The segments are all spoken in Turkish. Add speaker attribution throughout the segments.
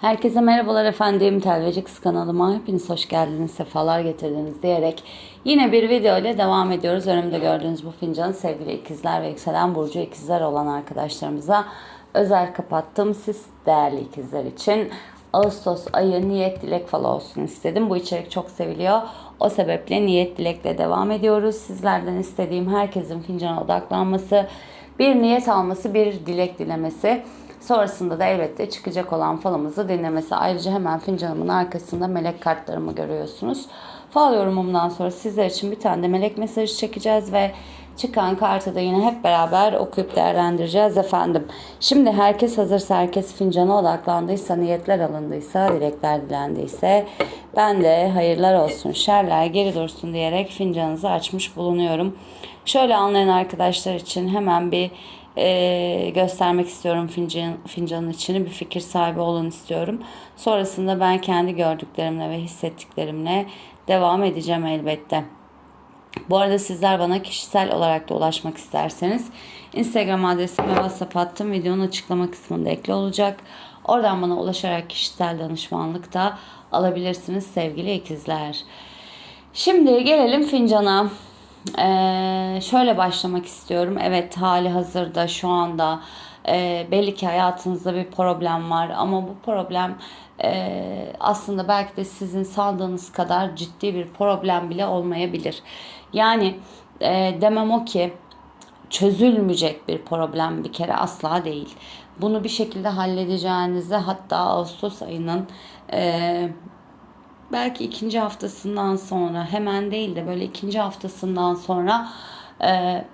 Speaker 1: Herkese merhabalar efendim. Telveci Kız kanalıma hepiniz hoş geldiniz, sefalar getirdiniz diyerek yine bir video ile devam ediyoruz. Önümde gördüğünüz bu fincanı sevgili ikizler ve yükselen burcu ikizler olan arkadaşlarımıza özel kapattım. Siz değerli ikizler için Ağustos ayı niyet dilek falı olsun istedim. Bu içerik çok seviliyor. O sebeple niyet dilekle devam ediyoruz. Sizlerden istediğim herkesin fincana odaklanması, bir niyet alması, bir dilek dilemesi. Sonrasında da elbette çıkacak olan falımızı dinlemesi. Ayrıca hemen fincanımın arkasında melek kartlarımı görüyorsunuz. Fal yorumumdan sonra sizler için bir tane de melek mesajı çekeceğiz ve çıkan kartı da yine hep beraber okuyup değerlendireceğiz efendim. Şimdi herkes hazırsa, herkes fincana odaklandıysa, niyetler alındıysa, dilekler dilendiyse ben de hayırlar olsun, şerler geri dursun diyerek fincanınızı açmış bulunuyorum. Şöyle anlayan arkadaşlar için hemen bir e, göstermek istiyorum fincan, fincanın içini. Bir fikir sahibi olun istiyorum. Sonrasında ben kendi gördüklerimle ve hissettiklerimle devam edeceğim elbette. Bu arada sizler bana kişisel olarak da ulaşmak isterseniz Instagram adresimi ve WhatsApp hattım videonun açıklama kısmında ekli olacak. Oradan bana ulaşarak kişisel danışmanlık da alabilirsiniz sevgili ikizler. Şimdi gelelim fincana. Ee, şöyle başlamak istiyorum. Evet hali hazırda şu anda e, belli ki hayatınızda bir problem var ama bu problem e, aslında belki de sizin sandığınız kadar ciddi bir problem bile olmayabilir. Yani e, demem o ki çözülmeyecek bir problem bir kere asla değil. Bunu bir şekilde halledeceğinizi hatta Ağustos ayının e, belki ikinci haftasından sonra hemen değil de böyle ikinci haftasından sonra e,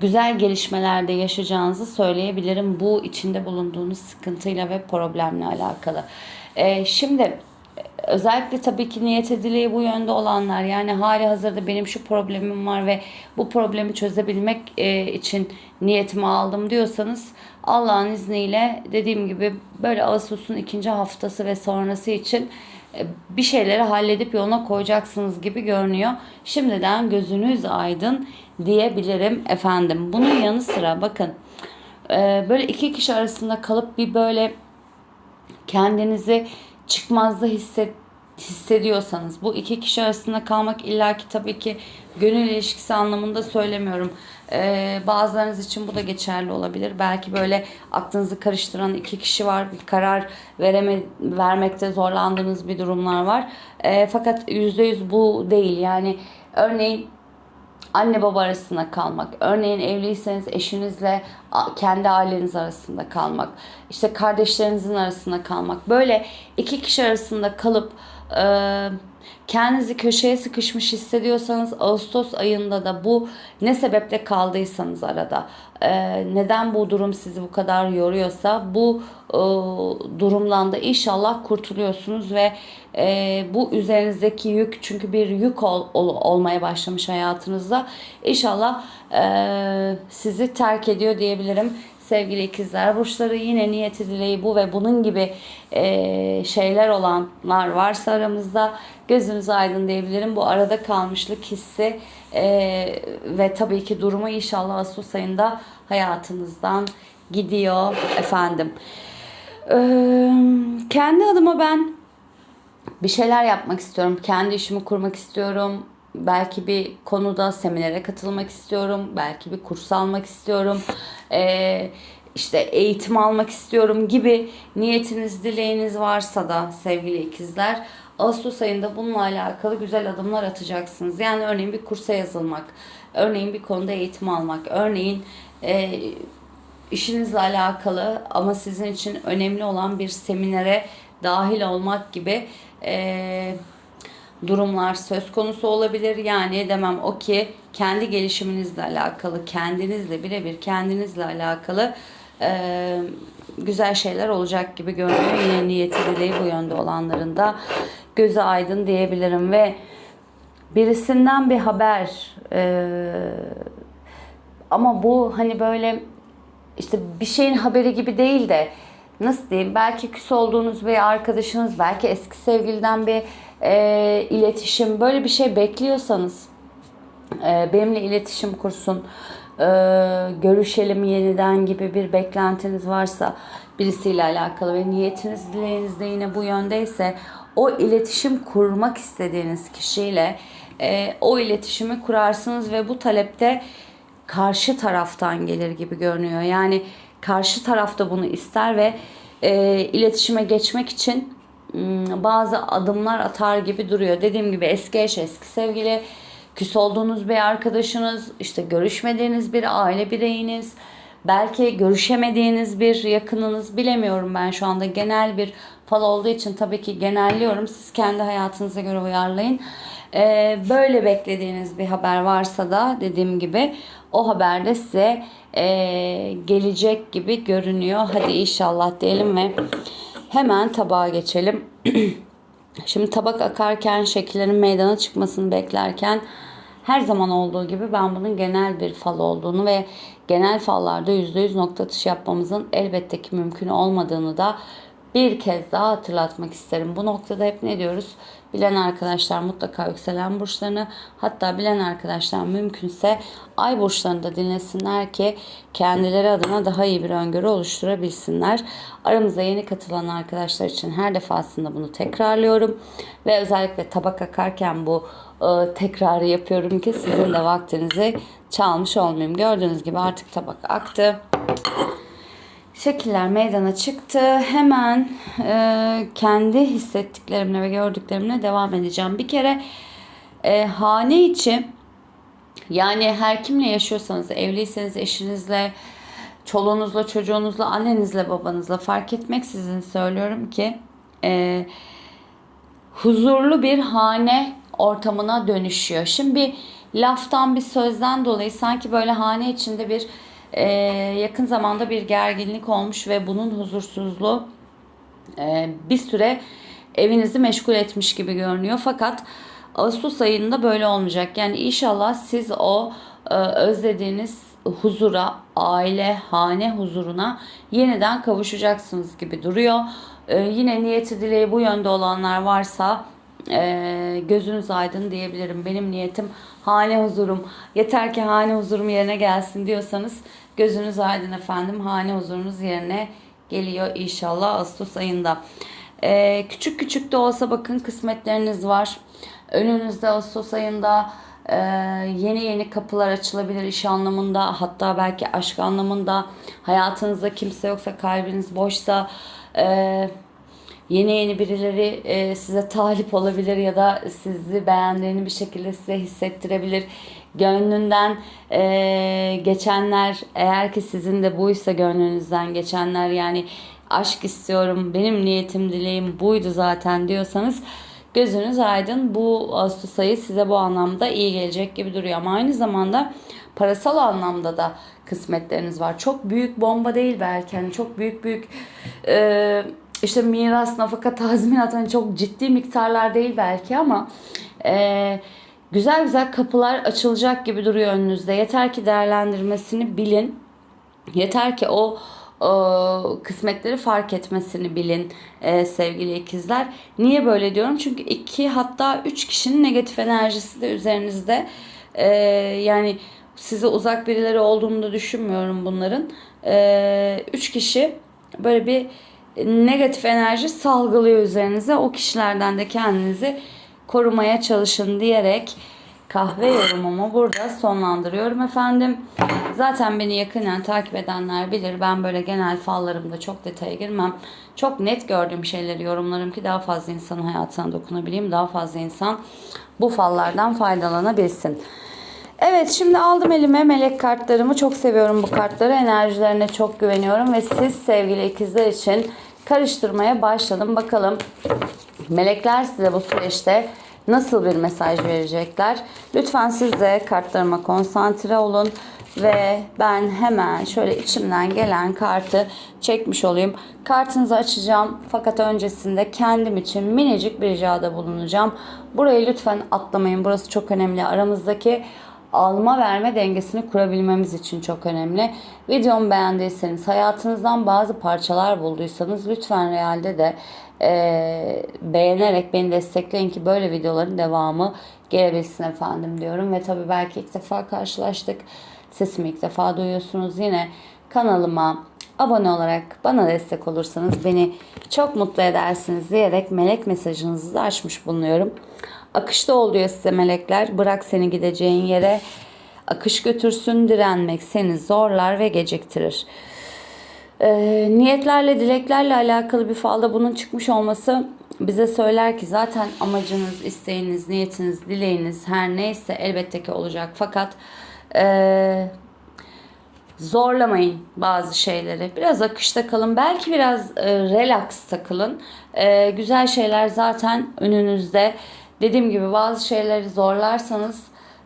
Speaker 1: güzel gelişmelerde yaşayacağınızı söyleyebilirim. Bu içinde bulunduğunuz sıkıntıyla ve problemle alakalı. E, şimdi özellikle tabii ki niyet ediliği bu yönde olanlar yani hali hazırda benim şu problemim var ve bu problemi çözebilmek e, için niyetimi aldım diyorsanız Allah'ın izniyle dediğim gibi böyle Ağustos'un ikinci haftası ve sonrası için bir şeyleri halledip yoluna koyacaksınız gibi görünüyor. Şimdiden gözünüz aydın diyebilirim efendim. Bunun yanı sıra bakın e, böyle iki kişi arasında kalıp bir böyle kendinizi çıkmazda hisset hissediyorsanız bu iki kişi arasında kalmak illaki tabii ki gönül ilişkisi anlamında söylemiyorum. Ee, bazılarınız için bu da geçerli olabilir. Belki böyle aklınızı karıştıran iki kişi var. Bir karar vereme, vermekte zorlandığınız bir durumlar var. Ee, fakat %100 bu değil. Yani örneğin anne baba arasında kalmak. Örneğin evliyseniz eşinizle kendi aileniz arasında kalmak. işte kardeşlerinizin arasında kalmak. Böyle iki kişi arasında kalıp e, kendinizi köşeye sıkışmış hissediyorsanız Ağustos ayında da bu ne sebeple kaldıysanız arada e, neden bu durum sizi bu kadar yoruyorsa bu e, durumdan da inşallah kurtuluyorsunuz ve e, bu üzerinizdeki yük çünkü bir yük ol, ol, olmaya başlamış hayatınızda inşallah e, sizi terk ediyor diyebilirim sevgili ikizler burçları yine niyeti dileği bu ve bunun gibi e, şeyler olanlar varsa aramızda gözünüz aydın diyebilirim. Bu arada kalmışlık hissi e, ve tabii ki durumu inşallah Ağustos ayında hayatınızdan gidiyor efendim. Kendi adıma ben bir şeyler yapmak istiyorum. Kendi işimi kurmak istiyorum. Belki bir konuda seminere katılmak istiyorum. Belki bir kurs almak istiyorum. Ee, işte eğitim almak istiyorum gibi niyetiniz, dileğiniz varsa da sevgili ikizler Ağustos ayında bununla alakalı güzel adımlar atacaksınız. Yani örneğin bir kursa yazılmak, örneğin bir konuda eğitim almak, örneğin e, işinizle alakalı ama sizin için önemli olan bir seminere dahil olmak gibi e, durumlar söz konusu olabilir. Yani demem o ki kendi gelişiminizle alakalı, kendinizle birebir kendinizle alakalı e, güzel şeyler olacak gibi görünüyor. Yine niyeti dileği bu yönde olanların da gözü aydın diyebilirim ve birisinden bir haber e, ama bu hani böyle işte bir şeyin haberi gibi değil de nasıl diyeyim belki küs olduğunuz bir arkadaşınız belki eski sevgiliden bir e, iletişim böyle bir şey bekliyorsanız e, benimle iletişim kursun e, görüşelim yeniden gibi bir beklentiniz varsa birisiyle alakalı ve niyetiniz dileğiniz de yine bu yöndeyse o iletişim kurmak istediğiniz kişiyle e, o iletişimi kurarsınız ve bu talepte karşı taraftan gelir gibi görünüyor. Yani karşı tarafta bunu ister ve e, iletişime geçmek için bazı adımlar atar gibi duruyor. Dediğim gibi eski eş, eski sevgili, küs olduğunuz bir arkadaşınız, işte görüşmediğiniz bir aile bireyiniz, belki görüşemediğiniz bir yakınınız bilemiyorum ben şu anda genel bir fal olduğu için tabii ki genelliyorum. Siz kendi hayatınıza göre uyarlayın. Ee, böyle beklediğiniz bir haber varsa da dediğim gibi o haberde size e, gelecek gibi görünüyor. Hadi inşallah diyelim ve hemen tabağa geçelim. Şimdi tabak akarken şekillerin meydana çıkmasını beklerken her zaman olduğu gibi ben bunun genel bir fal olduğunu ve genel fallarda %100 nokta atışı yapmamızın elbette ki mümkün olmadığını da bir kez daha hatırlatmak isterim. Bu noktada hep ne diyoruz? Bilen arkadaşlar mutlaka yükselen burçlarını hatta bilen arkadaşlar mümkünse ay burçlarını da dinlesinler ki kendileri adına daha iyi bir öngörü oluşturabilsinler. Aramıza yeni katılan arkadaşlar için her defasında bunu tekrarlıyorum. Ve özellikle tabak akarken bu e, tekrarı yapıyorum ki sizin de vaktinizi çalmış olmayayım. Gördüğünüz gibi artık tabak aktı. Şekiller meydana çıktı. Hemen e, kendi hissettiklerimle ve gördüklerimle devam edeceğim. Bir kere e, hane içi yani her kimle yaşıyorsanız, evliyseniz eşinizle, çoluğunuzla, çocuğunuzla, annenizle, babanızla fark etmeksizin söylüyorum ki e, huzurlu bir hane ortamına dönüşüyor. Şimdi bir laftan bir sözden dolayı sanki böyle hane içinde bir e, yakın zamanda bir gerginlik olmuş ve bunun huzursuzluğu e, bir süre evinizi meşgul etmiş gibi görünüyor. Fakat Ağustos ayında böyle olmayacak. Yani inşallah siz o e, özlediğiniz huzura, aile, hane huzuruna yeniden kavuşacaksınız gibi duruyor. E, yine niyeti dileği bu yönde olanlar varsa e, gözünüz aydın diyebilirim. Benim niyetim hane huzurum. Yeter ki hane huzurum yerine gelsin diyorsanız gözünüz aydın efendim. Hane huzurunuz yerine geliyor inşallah Ağustos ayında. E, küçük küçük de olsa bakın kısmetleriniz var. Önünüzde Ağustos ayında e, yeni yeni kapılar açılabilir iş anlamında hatta belki aşk anlamında hayatınızda kimse yoksa kalbiniz boşsa e, yeni yeni birileri e, size talip olabilir ya da sizi beğendiğini bir şekilde size hissettirebilir. Gönlünden e, geçenler eğer ki sizin de buysa gönlünüzden geçenler yani aşk istiyorum benim niyetim dileğim buydu zaten diyorsanız gözünüz aydın. Bu Ağustos ayı size bu anlamda iyi gelecek gibi duruyor. Ama aynı zamanda parasal anlamda da kısmetleriniz var. Çok büyük bomba değil belki. Hani çok büyük büyük e, işte miras, nafaka, tazminat hani çok ciddi miktarlar değil belki ama e, güzel güzel kapılar açılacak gibi duruyor önünüzde. Yeter ki değerlendirmesini bilin. Yeter ki o o kısmetleri fark etmesini bilin e, sevgili ikizler. Niye böyle diyorum? Çünkü iki hatta üç kişinin negatif enerjisi de üzerinizde. E, yani size uzak birileri olduğunu da düşünmüyorum bunların. E, üç kişi böyle bir negatif enerji salgılıyor üzerinize. O kişilerden de kendinizi korumaya çalışın diyerek kahve yorumumu burada sonlandırıyorum efendim. Zaten beni yakından takip edenler bilir. Ben böyle genel fallarımda çok detaya girmem. Çok net gördüğüm şeyleri yorumlarım ki daha fazla insanın hayatına dokunabileyim. Daha fazla insan bu fallardan faydalanabilsin. Evet şimdi aldım elime melek kartlarımı. Çok seviyorum bu kartları. Enerjilerine çok güveniyorum ve siz sevgili ikizler için karıştırmaya başladım. Bakalım melekler size bu süreçte nasıl bir mesaj verecekler? Lütfen siz de kartlarıma konsantre olun ve ben hemen şöyle içimden gelen kartı çekmiş olayım. Kartınızı açacağım fakat öncesinde kendim için minicik bir ricada bulunacağım. Burayı lütfen atlamayın. Burası çok önemli. Aramızdaki alma verme dengesini kurabilmemiz için çok önemli. Videomu beğendiyseniz, hayatınızdan bazı parçalar bulduysanız lütfen realde de e, beğenerek beni destekleyin ki böyle videoların devamı gelebilsin efendim diyorum. Ve tabii belki ilk defa karşılaştık. Sesimi ilk defa duyuyorsunuz. Yine kanalıma abone olarak bana destek olursanız beni çok mutlu edersiniz diyerek melek mesajınızı da açmış bulunuyorum. Akışta ol diyor size melekler. Bırak seni gideceğin yere. Akış götürsün direnmek seni zorlar ve geciktirir. Ee, niyetlerle, dileklerle alakalı bir falda bunun çıkmış olması bize söyler ki zaten amacınız, isteğiniz, niyetiniz, dileğiniz her neyse elbette ki olacak. Fakat ee, zorlamayın bazı şeyleri. Biraz akışta kalın. Belki biraz e, relax takılın. E, güzel şeyler zaten önünüzde. Dediğim gibi bazı şeyleri zorlarsanız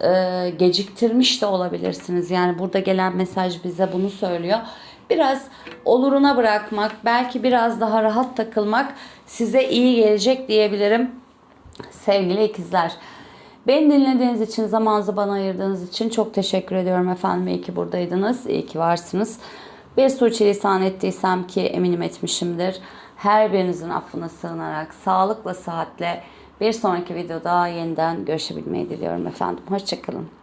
Speaker 1: e, geciktirmiş de olabilirsiniz. Yani burada gelen mesaj bize bunu söylüyor. Biraz oluruna bırakmak, belki biraz daha rahat takılmak size iyi gelecek diyebilirim. Sevgili ikizler. Beni dinlediğiniz için, zamanınızı bana ayırdığınız için çok teşekkür ediyorum efendim. İyi ki buradaydınız, iyi ki varsınız. Bir suçilisan ettiysem ki eminim etmişimdir. Her birinizin affına sığınarak, sağlıkla, sıhhatle bir sonraki videoda yeniden görüşebilmeyi diliyorum efendim. Hoşçakalın.